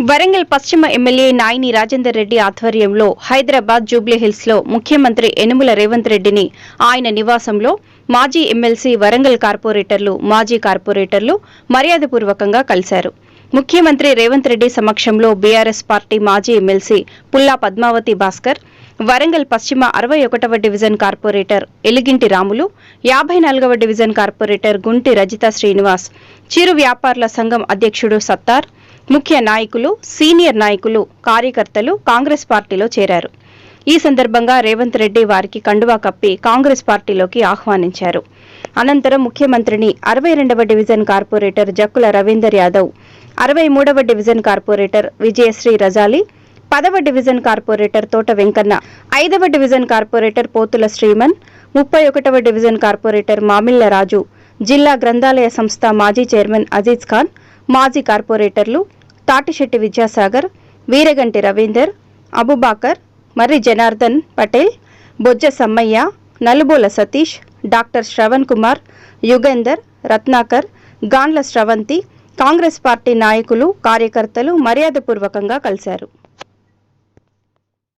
వరంగల్ పశ్చిమ ఎమ్మెల్యే నాయిని రాజేందర్ రెడ్డి ఆధ్వర్యంలో హైదరాబాద్ జూబ్లీహిల్స్లో ముఖ్యమంత్రి యనుమల రేవంత్ రెడ్డిని ఆయన నివాసంలో మాజీ ఎమ్మెల్సీ వరంగల్ కార్పొరేటర్లు మాజీ కార్పొరేటర్లు మర్యాదపూర్వకంగా కలిశారు. ముఖ్యమంత్రి రేవంత్ రెడ్డి సమక్షంలో బీఆర్ఎస్ పార్టీ మాజీ ఎమ్మెల్సీ పుల్లా పద్మావతి భాస్కర్ వరంగల్ పశ్చిమ అరవై ఒకటవ డివిజన్ కార్పొరేటర్ ఎలిగింటి రాములు యాభై నాలుగవ డివిజన్ కార్పొరేటర్ గుంటి రజిత శ్రీనివాస్ చిరు వ్యాపారుల సంఘం అధ్యక్షుడు సత్తార్ ముఖ్య నాయకులు సీనియర్ నాయకులు కార్యకర్తలు కాంగ్రెస్ పార్టీలో చేరారు. ఈ సందర్భంగా రేవంత్ రెడ్డి వారికి కండువా కప్పి కాంగ్రెస్ పార్టీలోకి ఆహ్వానించారు. అనంతరం ముఖ్యమంత్రిని అరవై రెండవ డివిజన్ కార్పొరేటర్ జక్కుల రవీందర్ యాదవ్ అరవై మూడవ డివిజన్ కార్పొరేటర్ విజయశ్రీ రజాలి పదవ డివిజన్ కార్పొరేటర్ తోట వెంకన్న ఐదవ డివిజన్ కార్పొరేటర్ పోతుల శ్రీమన్ ముప్పై ఒకటవ డివిజన్ కార్పొరేటర్ మామిళ్ళ రాజు జిల్లా గ్రంథాలయ సంస్థ మాజీ చైర్మన్ అజీజ్ ఖాన్ మాజీ కార్పొరేటర్లు తాటిశెట్టి విద్యాసాగర్ వీరగంటి రవీందర్ అబుబాకర్ మర్రి జనార్దన్ పటేల్ బొజ్జ సమ్మయ్య నలుబోల సతీష్ డాక్టర్ శ్రవణ్ కుమార్ యుగేందర్ రత్నాకర్ గాండ్ల స్రవంతి కాంగ్రెస్ పార్టీ నాయకులు కార్యకర్తలు మర్యాదపూర్వకంగా కలిశారు.